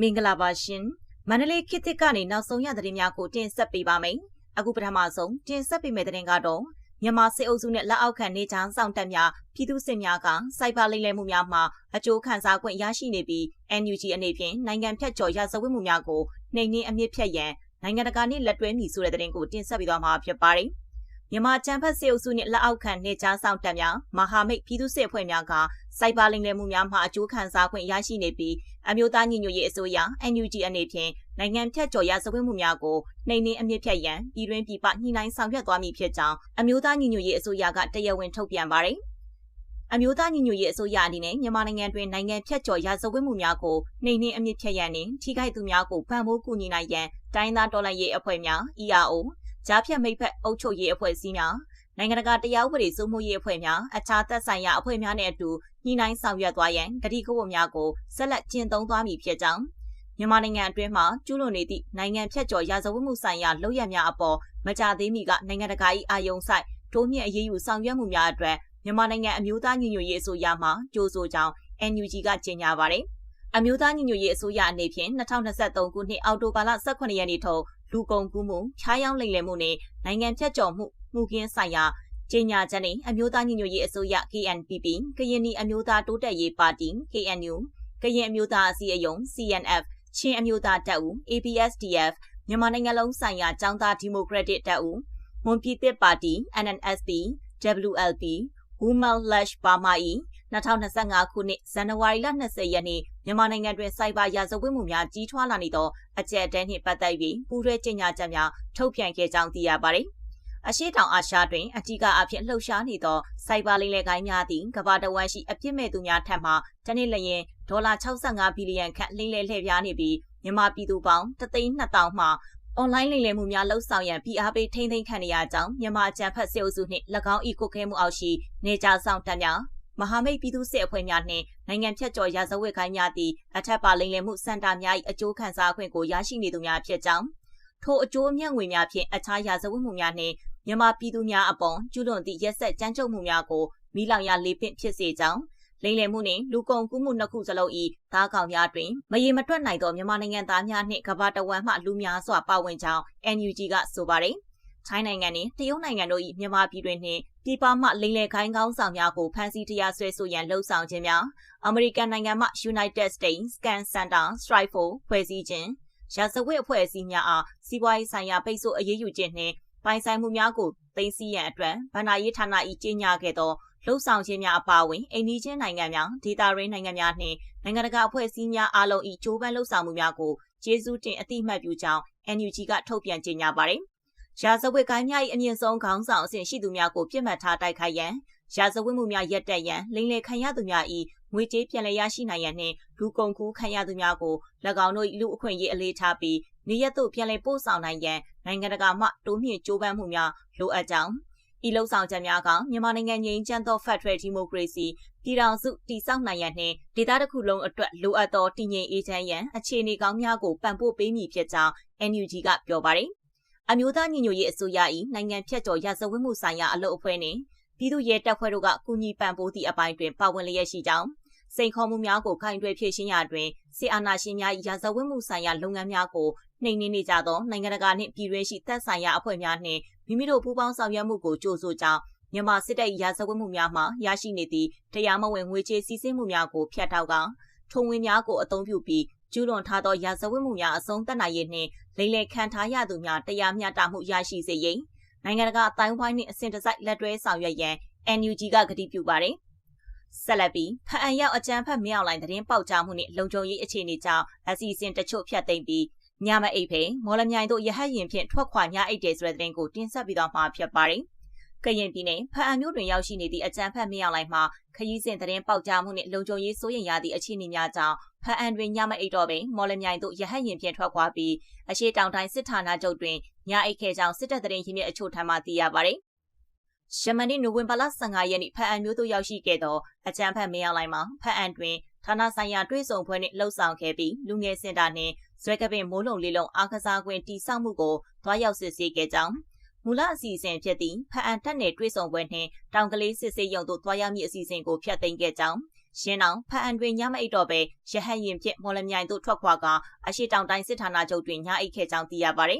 မင်္ဂလာပါရှင်မန္တလေးခေတ်သစ်ကနေနောက်ဆုံးရသတင်းများကိုတင်ဆက်ပေးပါမယ်အခုပထမဆုံးတင်ဆက်ပေးမယ့်သတင်းကတော့မြန်မာစစ်အုပ်စုနဲ့လက်အောက်ခံနေချမ်းဆောင်တက်များပြည်သူစစ်များကစိုက်ဘာလိမ့်လဲမှုများမှာအကျိုးခံစား권ရရှိနေပြီး NUG အနေဖြင့်နိုင်ငံဖြတ်ကျော်ရဇဝတ်မှုများကိုနှိမ်နင်းအမြင့်ဖြတ်ရန်နိုင်ငံတကာနှင့်လက်တွဲမည်ဆိုတဲ့သတင်းကိုတင်ဆက်ပေးသွားမှာဖြစ်ပါတယ်။မြန်မာချမ်းဖတ်စစ်အုပ်စုနှင့်လက်အောက်ခံနေကြားဆောင်တပ်များမဟာမိတ်ပြည်သူ့စစ်အဖွဲ့များက စိုက်ဘာလိမ်လည်မှုများမှအကျိုးခံစားခွင့်ရရှိနေပြီးအမျိုးသားညီညွတ်ရေးအစိုးရ NUG အနေဖြင့်နိုင်ငံဖြတ်ကျော်ရစဝတ်မှုများကိုနှိမ်နင်းအမြင့်ဖြတ်ရန်ပြည်တွင်းပြည်ပညှိနှိုင်းဆောင်ရွက်သွားမည်ဖြစ်ကြောင်းအမျိုးသားညီညွတ်ရေးအစိုးရကတရားဝင်ထုတ်ပြန်ပါတယ်။အမျိုးသားညီညွတ်ရေးအစိုးရအနေနဲ့မြန်မာနိုင်ငံတွင်နိုင်ငံဖြတ်ကျော်ရာဇဝတ်မှုများကိုနှိမ်နင်းအမြင့်ဖြတ်ရန်နှင့်ထိခိုက်သူများကိုပံ့ပိုးကူညီနိုင်ရန်တိုင်းသားတော်လှန်ရေးအဖွဲ့များ ERO ကြားဖြတ်မိတ်ဖက်အုပ်ချုပ်ရေးအဖွဲ့အစည်းများ နိုင်ငံတကာတရားဥပဒေစိုးမိုးရေးအဖွဲ့များအခြားသက်ဆိုင်ရာအဖွဲ့များနဲ့အတူညှိနှိုင်းဆောင်ရွက်သွားရန်ကတိကဝတ်များကိုဆက်လက်ကျင့်သုံးသွားမည်ဖြစ်ကြောင်းမြန်မာနိုင်ငံအတွင်းမှာကျူးလွန်နေသည့်နိုင်ငံဖြတ်ကျော်ရာဇဝတ်မှုဆိုင်ရာလုပ်ရများအပေါ်မကြသေးမီကနိုင်ငံတကာ၏အာယုံဆိုင်တိုးမြင့်အရေးယူဆောင်ရွက်မှုများအတွက်မြန်မာနိုင်ငံအမျိုးသားညီညွတ်ရေးအစိုးရမှကြိုးဆိုကြောင်း NUG ကကြေညာပါတယ်။အမျိုးသားညီညွတ်ရေးအစိုးရအနေဖြင့်2023ခုနှစ်အောက်တိုဘာလ18ရက်နေ့ထုတ်လူကုန်ကူးမှု၊ဖြားယောင်းလိမ်လည်မှုနဲ့နိုင်ငံဖြတ်ကျော်မှု မှုကင်းဆိုင်ရာကြေညာချက်နဲ့အမျိုးသားညီညွတ်ရေးအစိုးရ KNPP ကရင်နီအမျိုးသားတိုးတက်ရေးပါတီ KNU ကရင်အမျိုးသားအစည်းအရုံး CNF ချင်းအမျိုးသားတပ်ဦး APSDF မြန်မာနိုင်ငံလုံးဆိုင်ရာចောင်းသားဒီမိုကရက်တစ်တပ်ဦးမွန်ပြည်သစ်ပါတီ NNSP WLP Women Lash Burma E 2025ခုနှစ်ဇန်နဝါရီလ20ရက်နေ့မြန်မာနိုင်ငံတွင်စိုက်ဘာရာဇဝတ်မှုများကြီးထွားလာနေသောအကြက်တဲနှင့်ပတ်သက်၍ပူးတွဲကြေညာချက်များထုတ်ပြန်ခဲ့ကြောင်းသိရပါသည်။ အရှိတောင်အာရှတွင်အထူးအဖြစ်လှုပ်ရှားနေသောစိုက်ဘာလိမ်လည်ကိုင်းများသည်ကမ္ဘာတဝန်းရှိအပြစ်မဲ့သူများထက်မှတနည်းလျင်ဒေါ်လာ65ဘီလီယံခန့်လိမ်လည်လှည့်ပြားနေပြီးမြန်မာပြည်သူပေါင်း3,200မှအွန်လိုင်းလိမ်လည်မှုများလှုပ်ဆောင်ရန်ဖိအားပေးထိန်းသိမ်းခံနေရကြောင်းမြန်မာအကြံဖတ်စေအုပ်စုနှင့်၎င်း၏ကိုခဲမှုအောက်ရှိနေကြဆောင်တပ်များမဟာမိတ်ပြည်သူ့စစ်အဖွဲ့များနှင့်နိုင်ငံဖြတ်ကျော်ရာဇဝတ်ခိုင်းများသည့်အထက်ပါလိမ်လည်မှုစင်တာများ၏အကျိုးခံစားခွင့်ကိုရရှိနေသူများဖြစ်ကြောင်းထိုအကျိုးအမြတ်ငွေများဖြင့်အခြားရာဇဝတ်မှုများနှင့် မြန်မာပြည်သူများအပေါ်ကျူးလွန်သည့်ရက်ဆက်ကြမ်းကြုတ်မှုများကိုမိလောင်ရလေးပင့်ဖြစ်စေကြောင်းလိမ်လည်မှုနှင့်လူကုန်ကူးမှုနှစ်ခုစလုံး၏သားကောင်များတွင်မရေမတွက်နိုင်သောမြန်မာနိုင်ငံသားများနှင့်ကမ္ဘာတဝန်းမှလူများစွာပါဝင်ကြောင်း NUG ကဆိုပါတယ်။ထိုင်းနိုင်ငံနှင့်တရုတ်နိုင်ငံတို့၏မြန်မာပြည်တွင်နှင့်ပြည်ပမှလိမ်လည်ခိုင်းကောင်းဆောင်များကိုဖမ်းဆီးတရားစွဲဆိုရန်လှုံ့ဆော်ခြင်းများအမေရိကန်နိုင်ငံမှ United States Scan Center Strike for ဖွဲ့စည်းခြင်းရာဇဝတ်အဖွဲ့အစည်းများအားစီးပွားရေးဆိုင်ရာပိတ်ဆို့အရေးယူခြင်းနှင့် ပိုင်ဆိုင်မှုများကိုသိမ်းဆည်းရန်အတွက်ဗဏ္ဍာရေးဌာန၏ကြီးညာခဲ့သောလှုပ်ဆောင်ခြင်းများအပါအဝင်အိန္ဒိချင်းနိုင်ငံများဒေသရင်းနိုင်ငံများနှင့်နိုင်ငံတကာအဖွဲ့အစည်းများအားလုံး၏ကြိုးပမ်းလှုပ်ဆောင်မှုများကိုကျေးဇူးတင်အသိမှတ်ပြုကြောင်း NUG ကထုတ်ပြန်ကြေညာပါတယ်။ရာဇဝတ်ကိုင်းများ၏အမြင့်ဆုံးခေါင်းဆောင်အဆင့်ရှိသူများကိုပြစ်မှတ်ထားတိုက်ခိုက်ရန်ရာဇဝတ်မှုများရပ်တန့်ရန်လိမ်လည်ခံရသူများ၏ငွေကြေးပြန်လည်ရရှိနိုင်ရန်နှင့်လူကုန်ကူးခံရသူများကို၎င်းတို့၏လူအခွင့်အရေးအလေးထားပြီး နေရက်သို့ပြန်လည်ပို့ဆောင်နိုင်ရန်နိုင်ငံတကာမှတိုးမြင့်ကြိုးပမ်းမှုများလိုအပ်ကြောင်းဤလှုပ်ဆောင်ချက်များကမြန်မာနိုင်ငံငြိမ်းချမ်းသော Federal Democracy ပြည်ထောင်စုတည်ဆောက်နိုင်ရန်နှင့်ဒေသတစ်ခုလုံးအတွက်လိုအပ်သောတည်ငြိမ်အေးချမ်းရန်အခြေအနေကောင်းများကိုပံ့ပိုးပေးမည်ဖြစ်ကြောင်း NUG ကပြောပါတယ်။အမျိုးသားညီညွတ်ရေးအစိုးရ၏နိုင်ငံဖြတ်ကျော်ရာဇဝတ်မှုဆိုင်ရာအလုပ်အဖွဲ့နှင့်ပြည်သူ့ရဲတပ်ဖွဲ့တို့ကကူညီပံ့ပိုးသည့်အပိုင်းတွင်ပါဝင်လျက်ရှိကြောင်း စိန်ခေါ်မှုများကိုခိုင်တွယ်ဖြည့်ရှင်းရတွင်စစ်အာဏာရှင်များ၏ရာဇဝတ်မှုဆိုင်ရာလုပ်ငန်းများကိုနှိမ်နင်းနေကြသောနိုင်ငံတကာနှင့်ပြည်တွင်းရှိသက်ဆိုင်ရာအဖွဲ့များနှင့်မိမိတို့ပူးပေါင်းဆောင်ရွက်မှုကိုကြိုးဆိုကြောင်းမြန်မာစစ်တပ်ရာဇဝတ်မှုများမှရရှိနေသည့်တရားမဝင်ငွေကြေးစည်းစိမ်မှုများကိုဖျက်ထောက်ကထုံဝင်များကိုအသုံးပြုပြီးကျူးလွန်ထားသောရာဇဝတ်မှုများအဆုံးသတ်နိုင်ရေးနှင့်လိမ်လည်ခံထားရသူများတရားမျှတမှုရရှိစေရေးနိုင်ငံတကာအတိုင်းဝိုင်းနှင့်အစဉ်တစိုက်လက်တွဲဆောင်ရွက်ရန် NUG ကကတိပြုပါတယ် ဆက်လက်ပြီးဖအံရောက်အကြမ်းဖက်မြောက်လိုင်းသတင်းပေါက်ကြားမှုနှင့်လုံခြုံရေးအခြေအနေကြောင့်အစီအစဉ်တချို့ဖျက်သိမ်းပြီးညမအိတ်ဖေမော်လမြိုင်တို့ရဟတ်ရင်ဖြင့်ထွက်ခွာညအိတ်တယ်ဆိုတဲ့သတင်းကိုတင်ဆက်ပြီးတော့မှာဖြစ်ပါတယ်။ကရင်ပြည်နယ်ဖအံမြို့တွင်ရောက်ရှိနေသည့်အကြမ်းဖက်မြောက်လိုင်းမှာခရီးစဉ်သတင်းပေါက်ကြားမှုနှင့်လုံခြုံရေးစိုးရိမ်ရသည့်အခြေအနေများကြောင့်ဖအံတွင်ညမအိတ်တော့ပင်မော်လမြိုင်တို့ရဟတ်ရင်ဖြင့်ထွက်ခွာပြီးအရှိတောင်တိုင်းစစ်ဌာနချုပ်တွင်ညအိတ်ခဲကြောင့်စစ်တပ်သတင်းရင်းမြစ်အချို့ထံမှသိရပါတယ်။ ယမန်နေ့နိုဝင်ဘာလ15ရက်နေ့ဖအံမြို့သို့ရောက်ရှိခဲ့သောအကြမ်းဖက်မင်းအောင်လိုင်းမှာဖအံတွင်ဌာနဆိုင်ရာတွဲဆောင်ဖွဲ့နှင့်လှုပ်ဆောင်ခဲ့ပြီးလူငယ်စင်တာနှင့်ဇွဲကပင်မိုးလုံလေးလုံးအားကစားကွင်းတီဆောက်မှုကိုသွားရောက်စစ်ဆေးခဲ့ကြောင်းမူလအစီအစဉ်ဖြစ်သည့်ဖအံတက်နယ်တွဲဆောင်ပွဲနှင့်တောင်ကလေးစစ်ဆေးရုံသို့သွားရောက်မည့်အစီအစဉ်ကိုဖျက်သိမ်းခဲ့ကြောင်း။ရှင်းအောင်ဖအံတွင်ညမအိတ်တော့ပဲရဟတ်ရင်ဖြင့်မော်လမြိုင်သို့ထွက်ခွာကအရှိတောင်တိုင်းစစ်ဌာနချုပ်တွင်ညအိတ်ခဲ့ကြောင်းသိရပါတ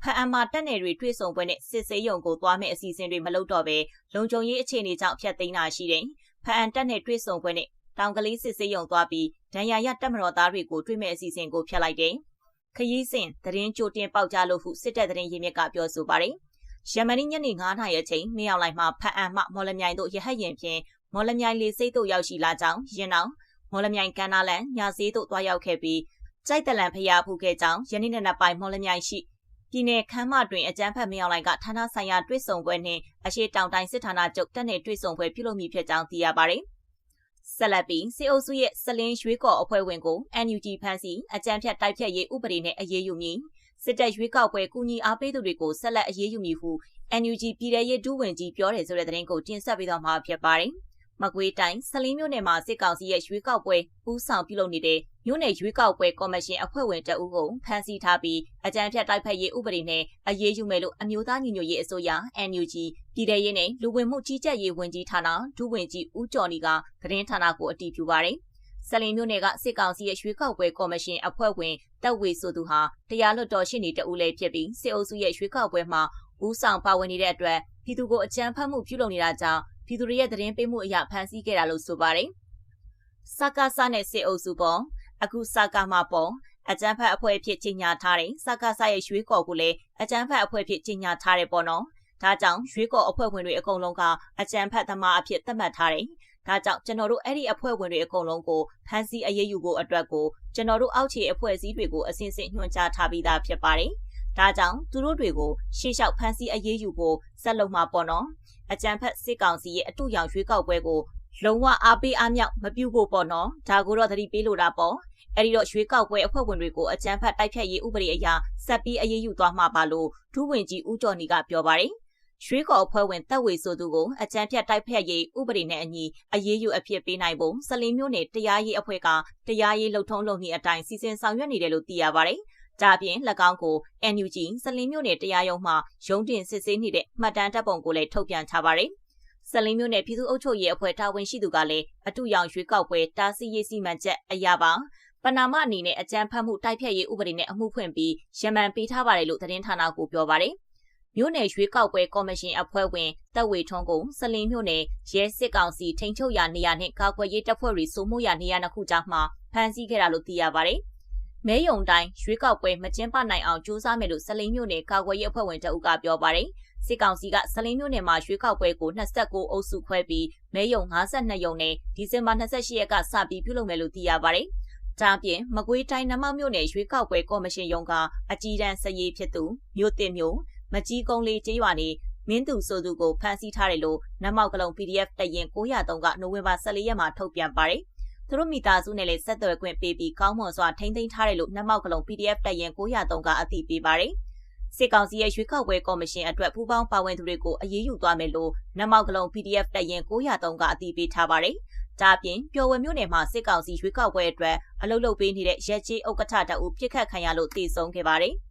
ယ်။ဖအံမှာတက်နယ်တွေတွေ့ဆုံပွဲနဲ့စစ်ဆေးရုံကိုသွားမယ့်အစီအစဉ်တွေမလုပ်တော့ဘဲလုံခြုံရေးအခြေအနေကြောင့်ဖျက်သိမ်းတာရှိတယ်။ဖအံတက်နယ်တွေ့ဆုံပွဲနဲ့တောင်ကလေးစစ်ဆေးရုံသွားပြီးဒဏ်ရာရတပ်မတော်သားတွေကိုတွေ့မဲ့အစီအစဉ်ကိုဖျက်လိုက်တယ်။ခရီးစဉ်သတင်းကြိုတင်ပေါက်ကြားလို့ဟုစစ်တပ်သတင်းရင်းမြစ်ကပြောဆိုပါတယ်။ယမနီညနေ9နာရီအချိန်မြောက်လိုက်မှာဖအံမှမော်လမြိုင်တို့ရဟတ်ရင်ဖြင့်မော်လမြိုင်လေစိတ်တို့ရောက်ရှိလာကြောင်းရင်အောင်မော်လမြိုင်ကန်နာလန်ညာစည်းတို့တွားရောက်ခဲ့ပြီးကြိုက်တလန်ဖျားဖူးခဲ့ကြောင်းယနေ့နေ့ပိုင်းမော်လမြိုင်ရှိ ပြည်내ခမ်းမတွင်အကြမ်းဖက်မြောက်လိုက်ကဌာနဆိုင်ရာတွဲဆောင်ပွဲနှင့်အရှိတောင်တိုင်းစစ်ဌာနချုပ်တက်နယ်တွဲဆောင်ပွဲပြုလုပ်မိဖြစ်ကြောင်းသိရပါတယ်။ဆက်လက်ပြီးစေအုပ်စုရဲ့စလင်းရွေးကော်အဖွဲ့ဝင်ကို NUG ဖမ်းဆီးအကြမ်းဖက်တိုက်ဖြတ်ရေးဥပဒေနဲ့အရေးယူမည်စစ်တပ်ရွေးကောက်ပွဲကူညီအားပေးသူတွေကိုဆက်လက်အရေးယူမည်ဟု NUG ပြည်ထရေးဒုဝန်ကြီးပြောတယ်ဆိုတဲ့သတင်းကိုတင်ဆက်ပေးသွားမှာဖြစ်ပါတယ်။မကွေးတိုင်းဆလင်းမြို့နယ်မှာစစ်ကောင်စီရဲ့ရွေးကောက်ပွဲဦးဆောင်ပြုလုပ်နေတဲ့ မြို့နယ်ရွေးကောက်ပွဲကော်မရှင်အဖွဲ့ဝင်တအုပ်ကိုဖမ်းဆီးထားပြီးအကြမ်းဖက်တိုက်ဖက်ရေးဥပဒေနဲ့အရေးယူမယ်လို့အမျိုးသားညီညွတ်ရေးအစိုးရ NUG ပြည်ထရေးနဲ့လူဝင်မှုကြီးကြပ်ရေးဝန်ကြီးဌာနဒုဝန်ကြီးဦးကျော်နီကသတင်းဌာနကိုအတည်ပြုပါတယ်။ဆလင်မြို့နယ်ကစစ်ကောင်စီရဲ့ရွေးကောက်ပွဲကော်မရှင်အဖွဲ့ဝင်တပ်ဝေဆိုသူဟာတရားလွတ်တော်ရှိနေတဦးလည်းဖြစ်ပြီးစစ်အုပ်စုရဲ့ရွေးကောက်ပွဲမှာဦးဆောင်ပါဝင်နေတဲ့အတွက်ပြည်သူကိုအကြမ်းဖက်မှုပြုလုပ်နေတာကြောင့်ပြည်သူတွေရဲ့သတင်းပေးမှုအရဖမ်းဆီးခဲ့တာလို့ဆိုပါတယ်။စကားစနဲ့စစ်အုပ်စုပေါ် အခုစကားမှာပေါ်အကြမ်းဖက်အဖွဲ့ဖြစ်ကြီးညာထားတယ်စကားစရဲ့ရွေးကော်ကိုလည်းအကြမ်းဖက်အဖွဲ့ဖြစ်ကြီးညာထားတယ်ပေါ့နော်။ဒါကြောင့်ရွေးကော်အဖွဲ့ဝင်တွေအကုန်လုံးကအကြမ်းဖက်သမားအဖြစ်သတ်မှတ်ထားတယ်။ဒါကြောင့်ကျွန်တော်တို့အဲ့ဒီအဖွဲ့ဝင်တွေအကုန်လုံးကိုဖမ်းဆီးအရေးယူဖို့အတွက်ကိုကျွန်တော်တို့အောက်ခြေအဖွဲ့အစည်းတွေကိုအစဉ်စဉ်ညွှန်ကြားထားပြီးသားဖြစ်ပါတယ်။ဒါကြောင့်သူတို့တွေကိုရှေ့လျှောက်ဖမ်းဆီးအရေးယူဖို့ဆက်လုပ်မှာပေါ့နော်အကြံဖက်စစ်ကောင်စီရဲ့အတူရောင်ရွေးကောက်ပွဲကိုလုံးဝအားပေးအားမြောက်မပြုဖို့ပေါ့နော်ဒါကိုတော့သတိပေးလိုတာပေါ့ အဲ့ဒီတော့ရွေးကောက်ပွဲအဖွဲ့ဝင်တွေကိုအကြံဖက်တိုက်ဖြတ်ရေးဥပဒေအရဆက်ပြီးအရေးယူသွားမှာပါလို့ဒုဝန်ကြီးဦးကျော်နီကပြောပါတယ်ရွှေကော်အဖွဲ့ဝင်တပ်ဝေဆိုသူကိုအကြံဖြတ်တိုက်ဖက်ရေးဥပဒေနဲ့အညီအရေးယူအဖြစ်ပေးနိုင်ဖို့စလင်းမျိုးနယ်တရားရေးအဖွဲ့ကတရားရေးလှုပ်ထုံးလုပ်နည်းအတိုင်းစီစဉ်ဆောင်ရွက်နေတယ်လို့သိရပါတယ်။ဒါအပြင်၎င်းကို NUG စလင်းမြို့နယ်တရားရုံးမှရုံးတင်စစ်ဆေးနေတဲ့မှတ်တမ်းတပ်ပုံကိုလည်းထုတ်ပြန်ထားပါတယ်။စလင်းမြို့နယ်ပြည်သူ့အုပ်ချုပ်ရေးအဖွဲ့တာဝန်ရှိသူကလည်းအတူရောင်ရွေးကောက်ပွဲတားဆီးရေးစီမံချက်အရာပါ ပနာမအနေနဲ့အကြမ်းဖက်မှုတိုက်ဖျက်ရေးဥပဒေနဲ့အမှုဖွင့်ပြီးရမန်ပေးထားပါတယ်လို့သတင်းဌာနကပြောပါတယ်။မြို့နယ်ရွေးကောက်ပွဲကော်မရှင်အဖွဲ့ဝင်တပ်ဝေထွန်းကိုစလင်းမြို့နယ်ရဲစစ်ကောင်စီထိန်းချုပ်ရာနေရာနဲ့ကာကွယ်ရေးတပ်ဖွဲ့တွေစိုးမိုးရာနေရာနှစ်ခုကြားမှာဖမ်းဆီးခဲ့တာလို့သိရပါတယ်။မဲယုံတိုင်းရွေးကောက်ပွဲမကျင်းပနိုင်အောင်ကြိုးစားမယ်လို့စလိန်မြို့နယ်ကာကွယ်ရေးအဖွဲ့ဝင်တအုပ်ကပြောပါတယ်။စစ်ကောင်စီကစလိန်မြို့နယ်မှာရွေးကောက်ပွဲကို29အုပ်စုခွဲပြီးမဲယုံ52ယုံနဲ့ဒီဇင်ဘာ28ရက်ကစပြီးပြုလုပ်မယ်လို့သိရပါတယ်။ ဒါပြင်မကွေးတိုင်းနမောက်မြို့နယ်ရွေးကောက်ပွဲကော်မရှင်ရုံးကအကြီးတန်းစရေးဖြစ်သူမြို့တင်မြို့မကြီးကုန်းလေးကျေးရွာနေမင်းသူဆိုသူကိုဖမ်းဆီးထားတယ်လို့နမောက်ကလုံ PDF တရင်903ကနိုဝင်ဘာ14ရက်မှာထုတ်ပြန်ပါတယ်။သူတို့မိသားစုနဲ့လည်းဆက်သွယ်ခွင့်ပေးပြီးကောင်းမွန်စွာထိန်းသိမ်းထားတယ်လို့နှမောက်ကလုံး PDF တပ်ရင်903ကအသိပေးပါတယ်။စစ်ကောင်စီရဲ့ရွေးကောက်ပွဲကော်မရှင်အတွက်ပူးပေါင်းပါဝင်သူတွေကိုအရေးယူသွားမယ်လို့နှမောက်ကလုံး PDF တပ်ရင်903ကအသိပေးထားပါတယ်။ ဒါအပြင်ပျော်ဝယ်မြို့နယ်မှာစစ်ကောင်စီရွေးကောက်ပွဲအတွက်အလုပ်လုပ်ပေးနေတဲ့ရဲကြီးဥက္ကဋ္ဌတအူပြစ်ခတ်ခံရလို့တည်ဆုံခဲ့ပါတယ်။